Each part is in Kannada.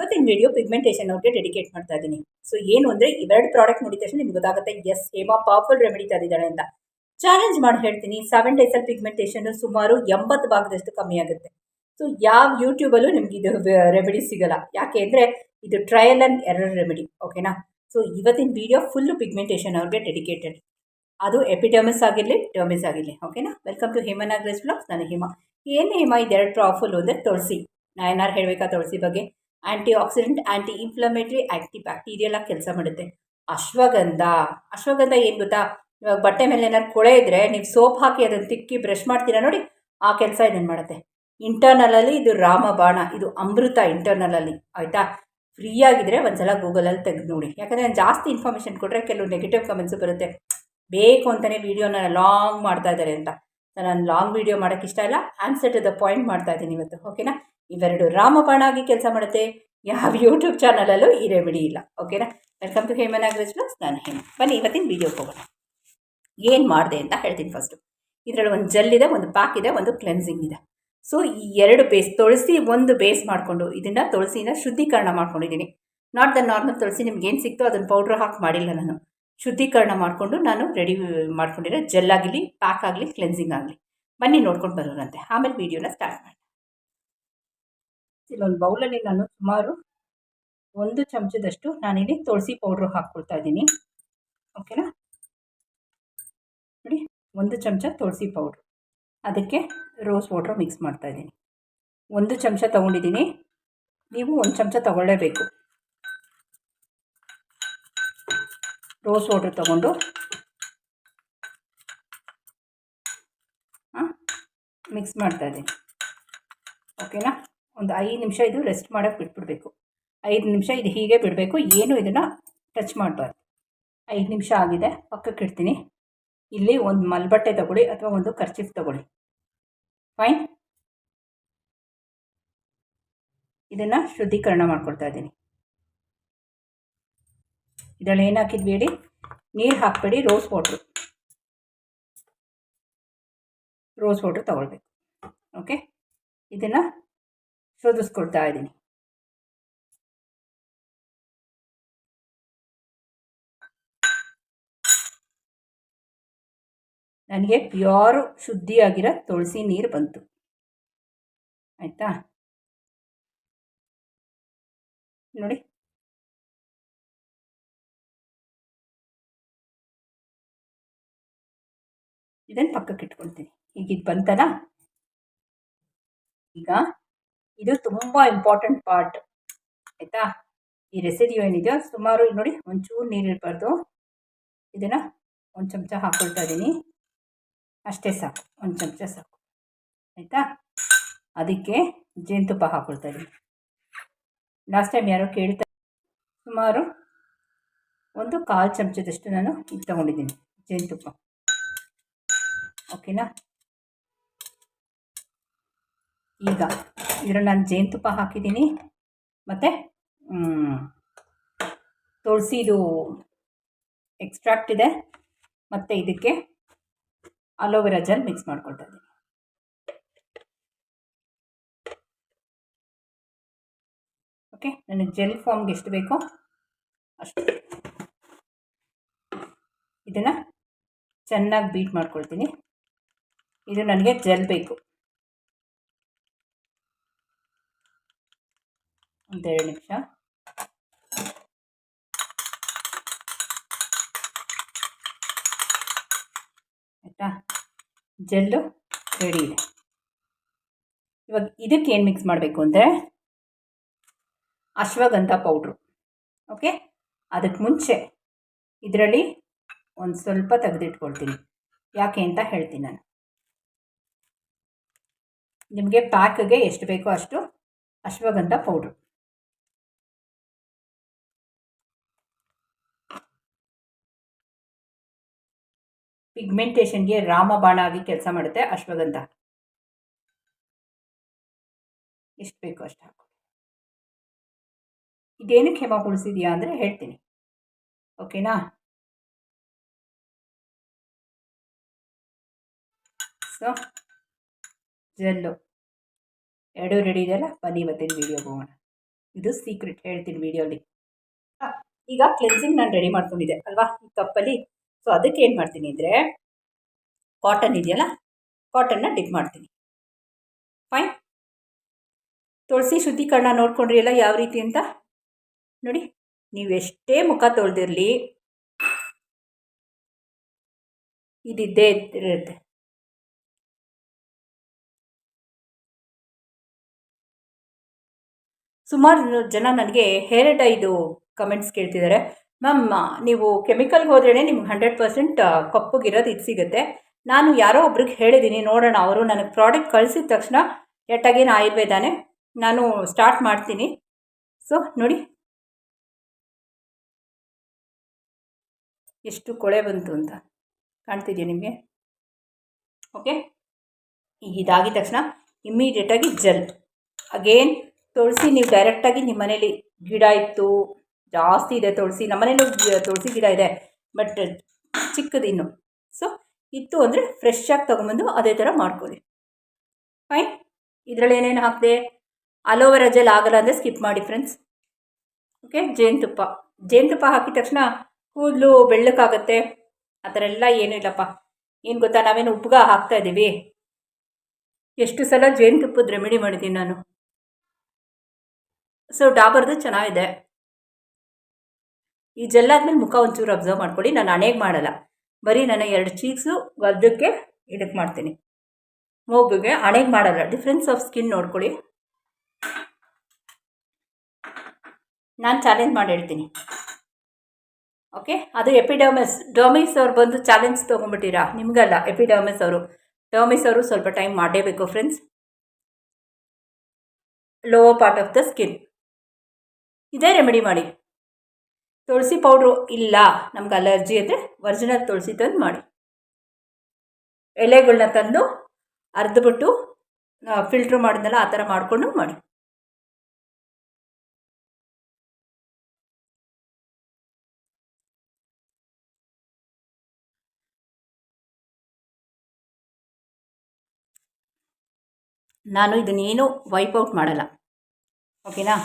ಇವತ್ತಿನ ವಿಡಿಯೋ ಪಿಗ್ಮೆಂಟೇಷನ್ ಅವ್ರಿಗೆ ಡೆಡಿಕೇಟ್ ಮಾಡ್ತಾ ಇದ್ದೀನಿ ಸೊ ಏನು ಅಂದರೆ ಇವೆರಡು ಪ್ರಾಡಕ್ಟ್ ನೋಡಿದ ತಕ್ಷಣ ನಿಮ್ಗೆ ಗೊತ್ತಾಗುತ್ತೆ ಎಸ್ ಹೇಮಾ ಪವರ್ಫುಲ್ ರೆಮಿಡಿ ತಂದಿದ್ದಾಳೆ ಅಂತ. ಚಾಲೆಂಜ್ ಮಾಡಿ ಹೇಳ್ತೀನಿ ಸೆವೆನ್ ಡೇಸಲ್ಲಿ ಪಿಗ್ಮೆಂಟೇಷನ್ ಸುಮಾರು ಎಂಬತ್ತು ಭಾಗದಷ್ಟು ಕಮ್ಮಿ ಆಗುತ್ತೆ. ಸೊ ಯಾವ ಯೂಟ್ಯೂಬಲ್ಲೂ ನಿಮ್ಗೆ ಇದು ರೆಮಿಡಿ ಸಿಗಲ್ಲ. ಯಾಕೆ ಅಂದರೆ ಇದು ಟ್ರಯಲ್ ಆ್ಯಂಡ್ ಎರರ್ ರೆಮಿಡಿ ಓಕೆನಾ ಸೊ ಇವತ್ತಿನ ವಿಡಿಯೋ ಫುಲ್ಲು ಪಿಗ್ಮೆಂಟೇಷನ್ ಅವ್ರಿಗೆ ಡೆಡಿಕೇಟೆಡ್ ಅದು ಎಪಿಡರ್ಮಿಸ್ ಆಗಿರಲಿ ಟರ್ಮಿಸ್ ಆಗಿರಲಿ ಓಕೆನಾ welcome to Hema Nagaraj blogs ನಾನು ಹೇಮಾ. ಏನು ಹೇಮಾ, ಇದೆರಡು ಪ್ರಾಫುಲ್ ಅಂದರೆ ತುಳಸಿ. ನಾ ಏನಾರು ಹೇಳಬೇಕಾ ತುಳಸಿ ಬಗ್ಗೆ? ಆ್ಯಂಟಿ ಆಕ್ಸಿಡೆಂಟ್ ಆ್ಯಂಟಿ ಇನ್ಫ್ಲಮೇಟ್ರಿ ಆ್ಯಂಟಿ ಬ್ಯಾಕ್ಟೀರಿಯಲ್ ಆಗಿ ಕೆಲಸ ಮಾಡುತ್ತೆ. ಅಶ್ವಗಂಧ. ಅಶ್ವಗಂಧ ಏನು ಗೊತ್ತಾ? ಇವಾಗ ಬಟ್ಟೆ ಮೇಲೆ ಏನಾದ್ರು ಕೊಳೆ ಇದ್ದರೆ ನೀವು ಸೋಪ್ ಹಾಕಿ ಅದನ್ನು ತಿಕ್ಕಿ ಬ್ರಷ್ ಮಾಡ್ತೀರಾ ನೋಡಿ, ಆ ಕೆಲಸ ಇದನ್ನು ಮಾಡುತ್ತೆ. ಇಂಟರ್ನಲಲ್ಲಿ ಇದು ರಾಮಬಾಣ, ಇದು ಅಮೃತ ಇಂಟರ್ನಲಲ್ಲಿ ಆಯಿತಾ? ಫ್ರೀ ಆಗಿದ್ರೆ ಒಂದ್ಸಲ ಗೂಗಲಲ್ಲಿ ತೆಗೆದು ನೋಡಿ. ಯಾಕಂದರೆ ನಾನು ಜಾಸ್ತಿ ಇನ್ಫಾರ್ಮೇಷನ್ ಕೊಟ್ಟರೆ ಕೆಲವು ನೆಗೆಟಿವ್ ಕಮೆಂಟ್ಸು ಬರುತ್ತೆ. ಬೇಕು ಅಂತಲೇ ವೀಡಿಯೋನ ಲಾಂಗ್ ಮಾಡ್ತಾ ಇದ್ದಾರೆ ಅಂತ. ನಾನು ಲಾಂಗ್ ವೀಡಿಯೋ ಮಾಡೋಕ್ಕೆ ಇಷ್ಟ ಇಲ್ಲ. ಆನ್ಸರ್ ಟು ದ ಪಾಯಿಂಟ್ ಮಾಡ್ತಾ ಇದ್ದೀನಿ ಇವತ್ತು. ಓಕೆನಾ ಇವೆರಡು ರಾಮಬಾಣ ಆಗಿ ಕೆಲಸ ಮಾಡುತ್ತೆ. ಯಾವ ಯೂಟ್ಯೂಬ್ ಚಾನಲಲ್ಲೂ ಈ ರೆಮಿಡಿ ಇಲ್ಲ. ಓಕೆನಾ welcome to Hema Nagaraj blogs ನಾನು ಹೇಮ ಬನ್ನಿ, ಇವತ್ತಿನ ವಿಡಿಯೋ ಹೋಗೋಣ. ಏನು ಮಾಡಿದೆ ಅಂತ ಹೇಳ್ತೀನಿ ಫಸ್ಟು ಇದರಲ್ಲಿ ಒಂದು ಜೆಲ್ ಇದೆ, ಒಂದು ಪ್ಯಾಕ್ ಇದೆ, ಒಂದು ಕ್ಲೆನ್ಸಿಂಗ್ ಇದೆ. ಸೊ ಈ ಎರಡು ಬೇಸ್ ತುಳಸಿ ಒಂದು ಬೇಸ್ ಮಾಡಿಕೊಂಡು, ಇದನ್ನು ತುಳಸಿನ ಶುದ್ಧೀಕರಣ ಮಾಡ್ಕೊಂಡಿದ್ದೀನಿ. ನಾಟ್ ದ ನಾರ್ಮಲ್ ತುಳಸಿ ನಿಮ್ಗೆ ಏನು ಸಿಕ್ತೋ ಅದನ್ನು ಪೌಡ್ರ್ ಹಾಕಿ ಮಾಡಿಲ್ಲ ನಾನು. ಶುದ್ಧೀಕರಣ ಮಾಡಿಕೊಂಡು ನಾನು ರೆಡಿ ಮಾಡ್ಕೊಂಡಿರೋ ಜೆಲ್ ಆಗಲಿ ಪ್ಯಾಕ್ ಆಗಲಿ ಕ್ಲೆನ್ಸಿಂಗ್ ಆಗಲಿ. ಬನ್ನಿ ನೋಡ್ಕೊಂಡು ಬರೋರಂತೆ ಆಮೇಲೆ ವೀಡಿಯೋನ ಸ್ಟಾರ್ಟ್ ಮಾಡಿ ಇಲ್ಲೊಂದು ಬೌಲಲ್ಲಿ ನಾನು ಸುಮಾರು ಒಂದು ಚಮಚದಷ್ಟು ನಾನಿಲ್ಲಿ ತುಳಸಿ ಪೌಡ್ರು ಹಾಕ್ಕೊಳ್ತಾ ಇದ್ದೀನಿ. ಓಕೆನಾ ನೋಡಿ, ಒಂದು ಚಮಚ ತುಳಸಿ ಪೌಡ್ರು ಅದಕ್ಕೆ ರೋಸ್ ವಾಟ್ರ್ ಮಿಕ್ಸ್ ಮಾಡ್ತಾ ಇದ್ದೀನಿ. ಒಂದು ಚಮಚ ತೊಗೊಂಡಿದ್ದೀನಿ. ನೀವು ಒಂದು ಚಮಚ ತಗೊಳ್ಳೇಬೇಕು. ರೋಸ್ ವಾಟ್ರ್ ತೊಗೊಂಡು. ಮಿಕ್ಸ್ ಮಾಡ್ತಾ ಇದ್ದೀನಿ. ಓಕೆನಾ ಒಂದು ಐದು ನಿಮಿಷ ಇದು ರೆಸ್ಟ್ ಮಾಡೋಕೆ ಬಿಟ್ಬಿಡಬೇಕು. ಐದು ನಿಮಿಷ ಇದು ಹೀಗೆ ಬಿಡಬೇಕು. ಏನು ಇದನ್ನು ಟಚ್ ಮಾಡಬಾರ್ದು. ಐದು ನಿಮಿಷ ಆಗಿದೆ. ಪಕ್ಕಕ್ಕೆ ಇಡ್ತೀನಿ. ಇಲ್ಲಿ ಒಂದು ಮಲ್ಬಟ್ಟೆ ತಗೊಳ್ಳಿ ಅಥವಾ ಒಂದು ಖರ್ಚಿಫ್ ತಗೊಳ್ಳಿ. ಫೈನ್ ಇದನ್ನು ಶುದ್ಧೀಕರಣ ಮಾಡ್ಕೊಳ್ತಾ ಇದ್ದೀನಿ. ಇದರಲ್ಲಿ ಏನು ಹಾಕಿದ್ವಿ ನೀರು ಹಾಕಬೇಡಿ ರೋಸ್ ವಾಟ್ರು ರೋಸ್ ವಾಟ್ರ್ ತಗೊಳ್ಬೇಕು. ಓಕೆ ಇದನ್ನು ಶೋಧಿಸ್ಕೊಳ್ತಾ ಇದ್ದೀನಿ. ನನಗೆ ಪ್ಯೂರು ಶುದ್ಧಿಯಾಗಿರೋ ತುಳಸಿ ನೀರು ಬಂತು. ಆಯಿತಾ? ನೋಡಿ. ಇದನ್ನು ಪಕ್ಕಕ್ಕೆ ಇಟ್ಕೊಳ್ತೀನಿ. ಈಗ ಇದು ಬಂತಲ್ಲ? ಈಗ ಇದು ತುಂಬ ಇಂಪಾರ್ಟೆಂಟ್ ಪಾರ್ಟ್ ಆಯಿತಾ? ಈ ರೆಸಿಡಿಯೋ ಏನಿದೆಯೋ ಸುಮಾರು ನೋಡಿ, ಒಂಚೂರು ನೀರು ಇರಬಾರ್ದು. ಇದನ್ನು ಒಂದು ಚಮಚ ಹಾಕ್ಕೊಳ್ತಾ ಇದ್ದೀನಿ ಅಷ್ಟೇ ಸಾಕು, ಒಂದು ಚಮಚ ಸಾಕು. ಆಯಿತಾ? ಅದಕ್ಕೆ ಜೇನುತುಪ್ಪ ಹಾಕ್ಕೊಳ್ತಾ ಇದ್ದೀನಿ ಲಾಸ್ಟ್ ಟೈಮ್ ಯಾರೋ ಕೇಳ್ತಾ ಸುಮಾರು ಒಂದು ಕಾಲು ಚಮಚದಷ್ಟು ನಾನು ತೊಗೊಂಡಿದ್ದೀನಿ, ಜೇನುತುಪ್ಪ. ಓಕೆನಾ ಈಗ ಇದರಲ್ಲಿ ನಾನು ಜೇನುತುಪ್ಪ ಹಾಕಿದ್ದೀನಿ. ಮತ್ತು ತುಳಸಿದು ಎಕ್ಸ್ಟ್ರಾಕ್ಟ್ ಇದೆ ಮತ್ತು ಇದಕ್ಕೆ ಅಲೋವೆರಾ ಜೆಲ್ ಮಿಕ್ಸ್ ಮಾಡ್ಕೊಳ್ತಾ ಇದ್ದೀನಿ. ಓಕೆ ನನಗೆ ಜೆಲ್ ಫಾರ್ಮ್ಗೆ ಎಷ್ಟು ಬೇಕೋ ಅಷ್ಟು ಇದನ್ನು ಚೆನ್ನಾಗಿ ಬೀಟ್ ಮಾಡ್ಕೊಳ್ತೀನಿ. ಇದು ನನಗೆ ಜೆಲ್ ಬೇಕು. ಒಂದೆರಡು ನಿಮಿಷ. ಆಯಿತಾ? ಜೆಲ್ಲು ರೆಡಿ ಇದೆ. ಇವಾಗ ಇದಕ್ಕೆ ಏನು ಮಿಕ್ಸ್ ಮಾಡಬೇಕು ಅಂದರೆ ಅಶ್ವಗಂಧ ಪೌಡ್ರು ಓಕೆ ಅದಕ್ಕೆ ಮುಂಚೆ ಇದರಲ್ಲಿ ಒಂದು ಸ್ವಲ್ಪ ತೆಗೆದಿಟ್ಕೊಳ್ತೀನಿ. ಯಾಕೆ ಅಂತ ಹೇಳ್ತೀನಿ ನಾನು. ನಿಮಗೆ ಪ್ಯಾಕ್ಗೆ ಎಷ್ಟು ಬೇಕೋ ಅಷ್ಟು ಅಶ್ವಗಂಧ ಪೌಡ್ರು ಪಿಗ್ಮೆಂಟೇಷನ್ಗೆ ರಾಮಬಾಣ ಆಗಿ ಕೆಲಸ ಮಾಡುತ್ತೆ ಅಶ್ವಗಂಧ. ಎಷ್ಟು ಬೇಕು ಅಷ್ಟು ಹಾಕು. ಇದೇನಕ್ಕೆ ಹೆಮ ಉಳಿಸಿದೆಯಾ ಅಂದರೆ ಹೇಳ್ತೀನಿ. ಓಕೆನಾ? So, gel. ಎರಡೂ ರೆಡಿ ಇದೆಯಲ್ಲ? ಬನ್ನಿ ಇವತ್ತಿನ ವೀಡಿಯೋಗೆ ಹೋಗೋಣ. ಇದು ಸೀಕ್ರೆಟ್ ಹೇಳ್ತೀನಿ ವೀಡಿಯೋಲಿ ಈಗ ಕ್ಲೆನ್ಸಿಂಗ್ ನಾನು ರೆಡಿ ಮಾಡ್ಕೊಂಡಿದ್ದೆ, ಅಲ್ವಾ? ಈ ಕಪ್ಪಲ್ಲಿ ಸೊ ಅದಕ್ಕೆ ಏನು ಮಾಡ್ತೀನಿ ಅಂದರೆ ಕಾಟನ್ ಇದೆಯಲ್ಲ ಕಾಟನ್ನ ಡಿಪ್ ಮಾಡ್ತೀನಿ. ಫೈನ್ ತುಳಸಿ ಶುದ್ಧೀಕರಣ ನೋಡ್ಕೊಂಡ್ರಿ ಎಲ್ಲ ಯಾವ ರೀತಿ ಅಂತ? ನೋಡಿ, ನೀವು ಎಷ್ಟೇ ಮುಖ ತೊಳೆದಿರಲಿ, ಇದಿದ್ದೇ ಇರುತ್ತೆ. ಸುಮಾರು ಜನ ನನಗೆ ಹೇರ್ ಡೈದು ಕಮೆಂಟ್ಸ್ ಕೇಳ್ತಿದ್ದಾರೆ. ಮ್ಯಾಮ್ ನೀವು ಕೆಮಿಕಲ್ಗೆ ಹೋದ್ರೇ ನಿಮ್ಗೆ ಹಂಡ್ರೆಡ್ ಪರ್ಸೆಂಟ್ ಕಪ್ಪಗಿರೋದು ಇದು ಸಿಗುತ್ತೆ. ನಾನು ಯಾರೋ ಒಬ್ರಿಗೆ ಹೇಳಿದ್ದೀನಿ ನೋಡೋಣ, ಅವರು ನನಗೆ ಪ್ರಾಡಕ್ಟ್ ಕಳಿಸಿದ ತಕ್ಷಣ ಎಟ್ಟಾಗೇನು ಆಯುರ್ವೇದಾನೆ ನಾನು ಸ್ಟಾರ್ಟ್ ಮಾಡ್ತೀನಿ. ಸೊ ನೋಡಿ. ಎಷ್ಟು ಕೊಳೆ ಬಂತು ಅಂತ ಕಾಣ್ತಿದೆಯಾ ನಿಮಗೆ? ಓಕೆ ಇದಾಗಿದ ತಕ್ಷಣ ಇಮ್ಮಿಡಿಯೇಟಾಗಿ ಜಲ್ ಅಗೇನ್ ತುಳಸಿ, ನೀವು ಡೈರೆಕ್ಟಾಗಿ ನಿಮ್ಮ ಮನೇಲಿ ಗಿಡ ಇತ್ತು ಜಾಸ್ತಿ ಇದೆ ತುಳಸಿ. ನಮ್ಮ ಮನೇಲೂ ತುಳಸಿ ಗಿಡ ಇದೆ ಬಟ್ ಚಿಕ್ಕದಿನ್ನು ಸೊ ಇತ್ತು ಅಂದರೆ ಫ್ರೆಶ್ ಆಗಿ ತೊಗೊಂಬಂದು ಅದೇ ಥರ ಮಾಡ್ಕೊಳ್ಳಿ. ಫೈನ್ ಇದರಲ್ಲಿ ಏನೇನು ಹಾಕಿದೆ? ಅಲೋವೆರಾ ಜೆಲ್ ಆಗಲ್ಲ ಅಂದರೆ ಸ್ಕಿಪ್ ಮಾಡಿ ಫ್ರೆಂಡ್ಸ್ ಓಕೆ ಜೇನುತುಪ್ಪ. ಜೇನುತುಪ್ಪ ಹಾಕಿದ ತಕ್ಷಣ ಕೂದಲು ಬೆಳ್ಳಕ್ಕಾಗತ್ತೆ ಆ ಥರ ಎಲ್ಲ ಏನೂ ಇಲ್ಲಪ್ಪ. ಏನು ಗೊತ್ತಾ? ನಾವೇನು ಉಪ್ಗ ಹಾಕ್ತಾ ಇದ್ದೀವಿ. ಎಷ್ಟು ಸಲ ಜೇನುತುಪ್ಪದ ರೆಮಿಡಿ ಮಾಡಿದ್ದೀನಿ ನಾನು. ಸೊ ಡಾಬರ್ದು ಚೆನ್ನಾಗಿದೆ. ಈ ಜೆಲ್ ಆದಮೇಲೆ ಮುಖ ಒಂಚೂರು ಅಬ್ಸರ್ವ್ ಮಾಡ್ಕೊಳ್ಳಿ. ನಾನು ಹಣೆಗೆ ಮಾಡಲ್ಲ. ಬರೀ ನನ್ನ ಎರಡು ಚೀಕ್ಸು ಗದ್ದಕ್ಕೆ ಇದಕ್ಕೆ ಮಾಡ್ತೀನಿ. ಮೂಗುಗೆ ಹಣೆಗೆ ಮಾಡಲ್ಲ. ಡಿಫ್ರೆನ್ಸ್ ಆಫ್ ಸ್ಕಿನ್ ನೋಡ್ಕೊಳ್ಳಿ. ನಾನು ಚಾಲೆಂಜ್ ಮಾಡಿ ಹೇಳ್ತೀನಿ. ಓಕೆ ಅದು ಎಪಿಡರ್ಮಿಸ್ ಡರ್ಮಿಸ್ ಅವ್ರು ಬಂದು ಚಾಲೆಂಜ್ ತೊಗೊಂಡ್ಬಿಟ್ಟಿರಾ? ನಿಮಗಲ್ಲ. ಎಪಿಡರ್ಮಿಸ್ ಅವರು. ಡರ್ಮಿಸ್ ಅವರು ಸ್ವಲ್ಪ ಟೈಮ್ ಮಾಡಲೇಬೇಕು friends lower part of the skin ಇದೇ ರೆಮಿಡಿ ಮಾಡಿ. ತುಳಸಿ ಪೌಡ್ರು ಇಲ್ಲ, ನಮ್ಗೆ ಅಲರ್ಜಿ ಅಂದರೆ ಒರಿಜಿನಲ್ ತುಳಸಿ ತಂದು ಮಾಡಿ. ಎಲೆಗಳನ್ನ ತಂದು ಅರ್ದ್ಬಿಟ್ಟು ಫಿಲ್ಟ್ರ್ ಮಾಡಿದ್ನಲ್ಲ ಆ ಥರ ಮಾಡಿಕೊಂಡು ಮಾಡಿ. ನಾನು ಇದನ್ನೇನು ವೈಪ್ ಔಟ್ ಮಾಡಲ್ಲ. ಓಕೆನಾ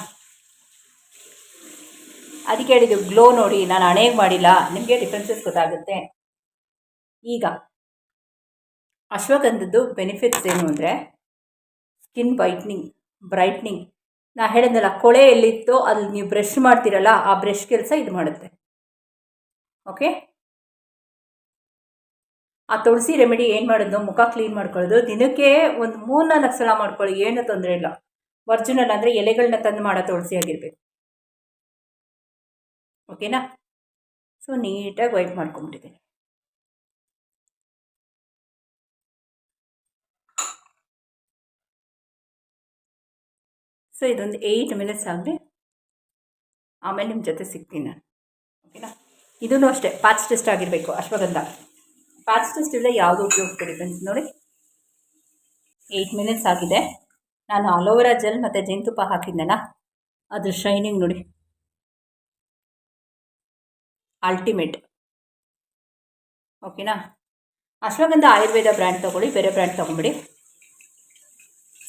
ಅದಕ್ಕೆ ಹೇಳಿದ್ದು ಗ್ಲೋ ನೋಡಿ, ನಾನು ಹಣೆಗೆ ಮಾಡಿಲ್ಲ. ನಿಮಗೆ ಡಿಫ್ರೆನ್ಸಸ್ ಗೊತ್ತಾಗುತ್ತೆ. ಈಗ, ಅಶ್ವಗಂಧದ್ದು ಬೆನಿಫಿಟ್ಸ್ ಏನು ಅಂದರೆ ಸ್ಕಿನ್ ವೈಟ್ನಿಂಗ್ ಬ್ರೈಟ್ನಿಂಗ್ ನಾ ಹೇಳಿದ್ನಲ್ಲ, ಕೊಳೆ ಎಲ್ಲಿತ್ತೋ ಅಲ್ಲಿ ನೀವು ಬ್ರಷ್ ಮಾಡ್ತೀರಲ್ಲ, ಆ ಬ್ರಷ್ ಕೆಲಸ ಇದು ಮಾಡುತ್ತೆ. ಓಕೆ ಆ ತುಳಸಿ ರೆಮಿಡಿ ಏನು ಮಾಡೋದು? ಮುಖ ಕ್ಲೀನ್ ಮಾಡ್ಕೊಳ್ಳೋದು. ದಿನಕ್ಕೆ ಒಂದು ಮೂರು ನಾಲ್ಕು ಸಲ ಮಾಡ್ಕೊಳ್ಳಿ, ಏನೂ ತೊಂದರೆ ಇಲ್ಲ. ಒರ್ಜಿನಲ್ ಅಂದರೆ ಎಲೆಗಳನ್ನ ತಂದು ಮಾಡೋ ತುಳಸಿ ಆಗಿರಬೇಕು. ಓಕೆನಾ? ಸೊ ನೀಟಾಗಿ ವೈಟ್ ಮಾಡ್ಕೊಂಬಿಟ್ಟಿದ್ದೀನಿ. ಸೊ ಇದೊಂದು ಏಯ್ಟ್ ಮಿನಿಟ್ಸ್ ಆಗಲಿ ಆಮೇಲೆ ನಿಮ್ಮ ಜೊತೆ ಸಿಗ್ತೀನಿ ನಾನು. ಓಕೆನಾ? ಇದೂ ಅಷ್ಟೇ ಪ್ಯಾಚ್ ಟೆಸ್ಟ್ ಆಗಿರಬೇಕು, ಅಶ್ವಗಂಧ. ಪ್ಯಾಚ್ ಟೆಸ್ಟ್ ಇಲ್ಲ ಯಾವುದು ಉಪಯೋಗಿಸ್ಬೇಡಿ ನೋಡಿ. ಏಯ್ಟ್ ಮಿನಿಟ್ಸ್ ಆಗಿದೆ. ನಾನು ಅಲೋವೆರಾ ಜೆಲ್ ಮತ್ತು ಜೇನುತುಪ್ಪ ಹಾಕಿದ್ದೆನಲ್ಲ ಅದು ಶೈನಿಂಗ್ ನೋಡಿ. ಅಲ್ಟಿಮೇಟ್ ಓಕೆನಾ ಅಶ್ವಗಂಧ ಆಯುರ್ವೇದ ಬ್ರ್ಯಾಂಡ್ ತೊಗೊಳ್ಳಿ, ಬೇರೆ ಬ್ರ್ಯಾಂಡ್ ತೊಗೊಂಬಿಡಿ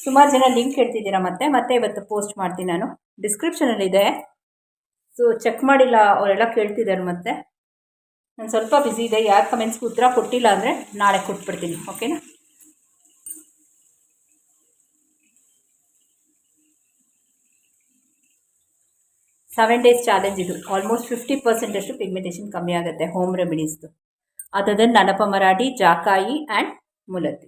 ಸುಮಾರು ಜನ ಲಿಂಕ್ ಹೇಳ್ತಿದ್ದೀರಾ ಮತ್ತೆ? ಮತ್ತೆ ಇವತ್ತು ಪೋಸ್ಟ್ ಮಾಡ್ತೀನಿ ನಾನು. ಡಿಸ್ಕ್ರಿಪ್ಷನಲ್ಲಿದೆ ಸೊ ಚೆಕ್ ಮಾಡಿಲ್ಲ, ಅವರೆಲ್ಲ ಕೇಳ್ತಿದ್ದಾರೆ ಮತ್ತೆ. ನಾನು ಸ್ವಲ್ಪ ಬ್ಯುಸಿ ಇದೆ. ಯಾರು ಕಮೆಂಟ್ಸ್ಗೆ ಉತ್ತರ ಕೊಟ್ಟಿಲ್ಲ ಅಂದರೆ ನಾಳೆ ಕೊಟ್ಬಿಡ್ತೀನಿ. ಓಕೆನಾ ಸೆವೆನ್ ಡೇಸ್ ಚಾಲೆಂಜ್ ಇದು ಆಲ್ಮೋಸ್ಟ್ ಫಿಫ್ಟಿ ಪರ್ಸೆಂಟಷ್ಟು ಪಿಗ್ಮೆಂಟೇಷನ್ ಕಮ್ಮಿ ಆಗುತ್ತೆ ಹೋಮ್ ರೆಮಿಡೀಸ್ದು ಅದನ್ನು ನನಪ ಮರಾಠಿ, ಜಾಕಾಯಿ ಆ್ಯಂಡ್ ಮುಲತಿ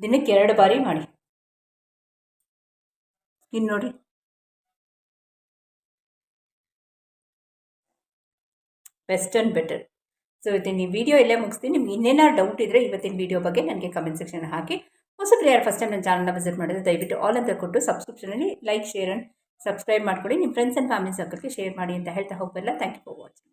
ದಿನಕ್ಕೆ ಎರಡು ಬಾರಿ ಮಾಡಿ. ಇನ್ನು ನೋಡಿ. ಬೆಸ್ಟ್ ಆ್ಯಂಡ್ ಬೆಟರ್ ಸೊ ಇವತ್ತಿನ ವಿಡಿಯೋ ಇಲ್ಲೇ ಮುಗಿಸ್ತೀನಿ. ನಿಮ್ಗೆ ಇನ್ನೇನಾದ್ರು ಡೌಟ್ ಇದ್ದರೆ ಇವತ್ತಿನ ವಿಡಿಯೋ ಬಗ್ಗೆ ನನಗೆ ಕಮೆಂಟ್ ಸೆಕ್ಷನ್ ಹಾಕಿ. ಹೊಸ ಪ್ಲೇಯರ್ ಫಸ್ಟ್ ಟೈಮ್ ನನ್ನ ಚಾನಲ್ನ ವಿಸಿಟ್ ಮಾಡಿದ್ರೆ ದಯವಿಟ್ಟು ಆಲ್ ಅಂತ ಕೊಟ್ಟು ಸಬ್ಸ್ಕ್ರಿಪ್ಷನಲ್ಲಿ ಲೈಕ್ ಶೇರ್ ಆ್ಯಂಡ್ ಸಬ್ಸ್ಕ್ರೈಬ್ ಮಾಡ್ಕೊಳ್ಳಿ. ನಿಮ್ಮ ಫ್ರೆಂಡ್ಸ್ ಆ್ಯಂಡ್ ಫ್ಯಾಮಿಲಿ ಸರ್ಕಲ್ಗೆ ಶೇರ್ ಮಾಡಿ ಅಂತ ಹೇಳ್ತಾ ಹೋಗಬಲ್ಲ ಥ್ಯಾಂಕ್ ಯು ಫಾರ್ ವಾಚಿಂಗ್